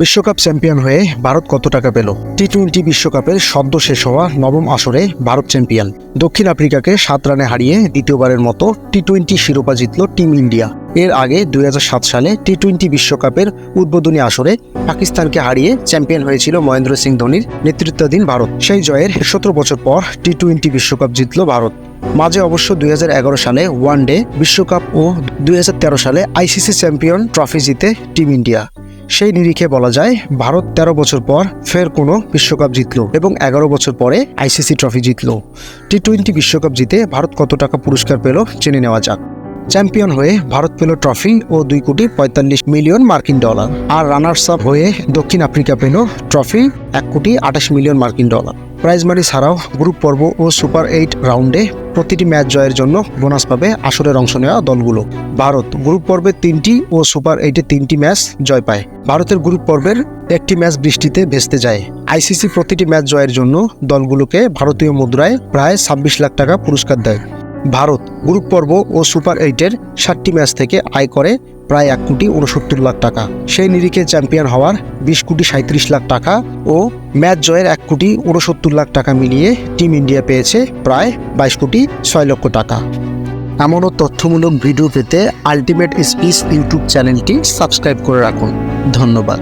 বিশ্বকাপ চ্যাম্পিয়ন হয়ে ভারত কত টাকা পেল? টি টোয়েন্টি বিশ্বকাপের সদ্য শেষ হওয়া নবম আসরে ভারত চ্যাম্পিয়ন। দক্ষিণ আফ্রিকাকে সাত রানে হারিয়ে দ্বিতীয়বারের মতো টি টোয়েন্টি শিরোপা জিতল টিম ইন্ডিয়া। এর আগে দুই হাজার সাত সালে টি টোয়েন্টি বিশ্বকাপের উদ্বোধনী আসরে পাকিস্তানকে হারিয়ে চ্যাম্পিয়ন হয়েছিল মহেন্দ্র সিং ধোনির নেতৃত্বাধীন ভারত। সেই জয়ের সতেরো বছর পর টি টোয়েন্টি বিশ্বকাপ জিতল ভারত। মাঝে অবশ্য দুই হাজার এগারো সালে ওয়ান ডে বিশ্বকাপ ও দুই হাজার তেরো সালে আইসিসি চ্যাম্পিয়ন ট্রফি জিতে টিম ইন্ডিয়া। সেই নিরিখে বলা যায়, ভারত ১৩ বছর পর ফের কোনো বিশ্বকাপ জিতল এবং এগারো বছর পরে আইসিসি ট্রফি জিতল। টি টোয়েন্টি বিশ্বকাপ জিতে ভারত কত টাকা পুরস্কার পেল, জেনে নেওয়া যাক। চ্যাম্পিয়ন হয়ে ভারত পেল ট্রফি ও দুই কোটি পঁয়তাল্লিশ মিলিয়ন মার্কিন ডলার। আর রানার্স আপ হয়ে দক্ষিণ আফ্রিকা পেল ট্রফি, এক কোটি আঠাশ মিলিয়ন মার্কিন ডলার। প্রাইজ মানি ছাড়াও গ্রুপ পর্ব ও সুপার এইট রাউন্ডে প্রতিটি ম্যাচ জয়ের জন্য বোনাস পাবে আসরের অংশ নেওয়া দলগুলো। ভারত গ্রুপ পর্বে তিনটি ও সুপার এইটে তিনটি ম্যাচ জয় পায়। ভারতের গ্রুপ পর্বের একটি ম্যাচ বৃষ্টিতে ভেস্তে যায়। আইসিসি প্রতিটি ম্যাচ জয়ের জন্য দলগুলোকে ভারতীয় মুদ্রায় প্রায় ছাব্বিশ লাখ টাকা পুরস্কার দেয়। ভারত গ্রুপ পর্ব ও সুপার এইটের ষাটটি ম্যাচ থেকে আয় করে প্রায় এক কোটি উনসত্তর লাখ টাকা। সেই নিরিখে চ্যাম্পিয়ন হওয়ার বিশ কোটি সাঁত্রিশ লাখ টাকা ও ম্যাচ জয়ের এক কোটি উনসত্তর লাখ টাকা মিলিয়ে টিম ইন্ডিয়া পেয়েছে প্রায় বাইশ কোটি ছয় লক্ষ টাকা। এমনও তথ্যমূলক ভিডিও পেতে আলটিমেট স্পিচ ইউটিউব চ্যানেলটি সাবস্ক্রাইব করে রাখুন। ধন্যবাদ।